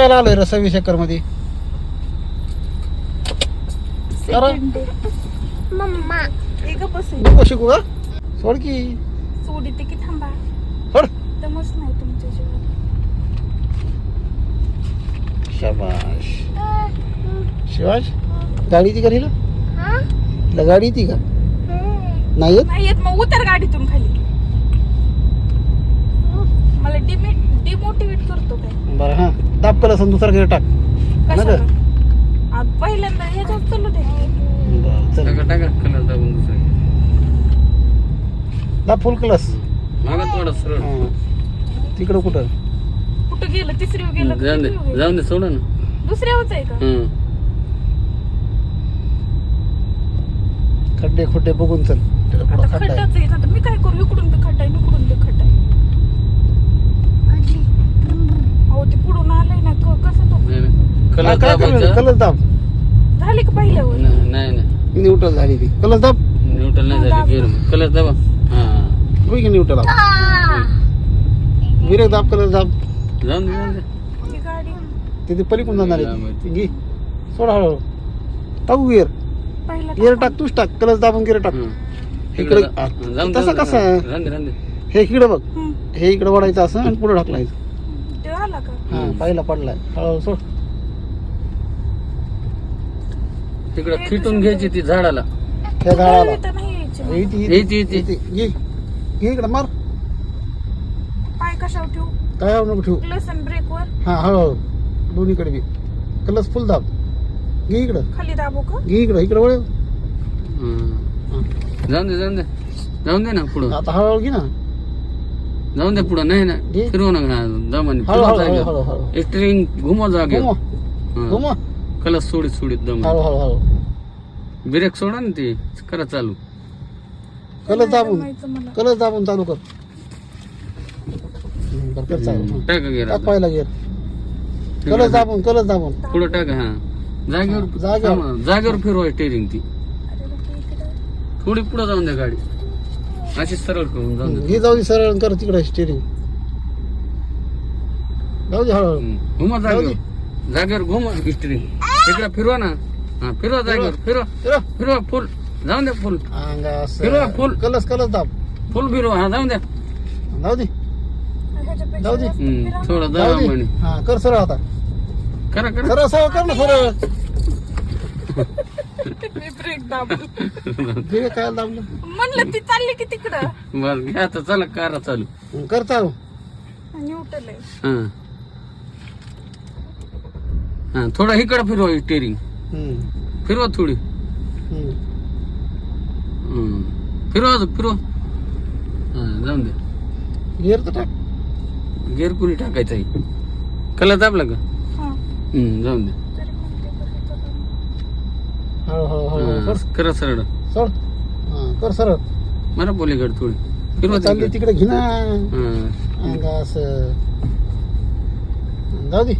शिकायला आलोय रे सव्वीस एकरमध्ये. अरे. Second day. मम्मा एक बस. नको शिकू का सोड की. सोडी ते की थांबा. सोड. दमच नाही तुमच्या जीवाला शाबाश. शिवाज गाडी येते का हा? गाडी येते का? नाही येत? नाही येत मग उतर गाडीतून खाली. मला डिमि डिमोटिवेट करतो काय? बरं हा. दाब कला असं दुसरा टाक. ना कशाला गं? आ, पहिल्यांदा ह्याच्यात चालू दे. बरं चल. टाका टाका कलर दाबून दुसरा दाब फुल क्लास मागा थोडा सरळ. तिकडं कुठं? कुठं गेलं? तिसरी गेलं का जाऊन दे गेलं? जाऊन दे सोडा ना. दुसऱ्यावरच आहे का? हं. खड्डे खुड्डे बघून चल. आता खड्डा आहे. खड्डाच आहे आता मी काय करू? इकडून बी खड्डा आहे इकडून बी खड्डा आहे? अहो ते पुढून आलंय ना. तो. कलर करू कलस दाब. झाले का पहिल्यावर नाही नाही नाही. न्यूट्रल झाली ती. कलस दाब. न्यूट्रल नाही झाली गेअर कलर दाबा. हा. होई की न्यूट्रल विरेक दाब कलस दाब. जाऊन दे जाऊन दे. ही गाडी. तिथे पलीकडून जाणार आहे माहिती. ती. घे. सोड हळूहळू. टाकू गिअर पहिला गिअर टाक. तूच टाक. कलस दाबून गिअर टाक. हं. इकडे इकडे जा- आ, जाऊन दे तसं जाऊन कसं. आहे? दे दे. हे इकडे बघ. हम्म. हे इकडे वडायचं असं आणि पुढे ढकलायचं ते आला का? हा. पहिला पडलाय. हळूहळू सोड. तिकडे खिटून घ्यायची ती झाडाला. त्या झाडाला. नाही यायची. इथे- इथे-. इथे. इकडे मार. पाय कशावर ठेवू? नको ठेवू. ब्रेक वर? हा हळूहळू. दोन्हीकडे बी कलस फुल दाब. घे इकडं. खाली दाबू का? घे इकडं इकडे वळ हं. जाऊन दे जाऊन दे. जाऊन दे ना पुढं. आता हळूहळू घे ना. जाऊन दे पुढं. नाही ना. फिरवू नका ना दमाने हळू- फिरवा हळू- हळू- जागेवर. हळू. स्टिअरिंग घुमव जागेवर. घुमव घुमव कलस सोडीत सोडीत दम हळू हळू हळू. ब्रेक सोडा ना ते. करा चालू. कलस दाबून. कलस दाबून चालू कर. हम्म, बरं कर चालू. हं. टाका गेला टाक पहिला गिअर कलस दाबून कलस दाबून. पुढं टाका हा. जागेवर जागेवर. थांबा, जागेवर फिरवा स्टेरिंग ती. थोडी पुढे जाऊन द्या गाडी. अशी सरळ करून जाऊन द्या. घे जाऊ दे सरळ कर तिकडे स्टेरिंग जाऊ दे हळूहळू. हम्म. घुमा जागेवर. जागेवर घुमा स्टेरिंग तिकडे फिरवा ना. हा फिरवा जागेवर फिरवा. फिरव. फुल. जाऊन द्या फुल. फिरवा, फुल. कलस कलस दाब. फुल फिरवा. हा जाऊन द्या जाऊ दे. जाऊ दे. थोडं जाऊ म्हणे. हा कर सरळ आता. करा करा. सरळ कर ना सरळ. मी ब्रेक दाबू घे काय दाबलं. म्हणलं ती चालली की तिकडं. बस घ्या आता चला करा चालू. कर चालू. न्यूट्रल आहे हा. हा थोडा इकडं फिरवा स्टेरिंग हम्म, फिरवा थोडी. हम्म. हम्म. फिरवा आता, फिरवा. हा जाऊन दे. गिअर तर टाक. गेअर कुणी टाकायचं आहे? कला दाबला का? हा. हम्म, जाऊन दे. हळू हळू हळू. हा, कर. करा सरळ. सोड. हा कर सरळ. मला पलीकडे थोडी. फिरवा चालली तिकडे. तिकडे घे ना. हा. अंगा असं जाऊ दे.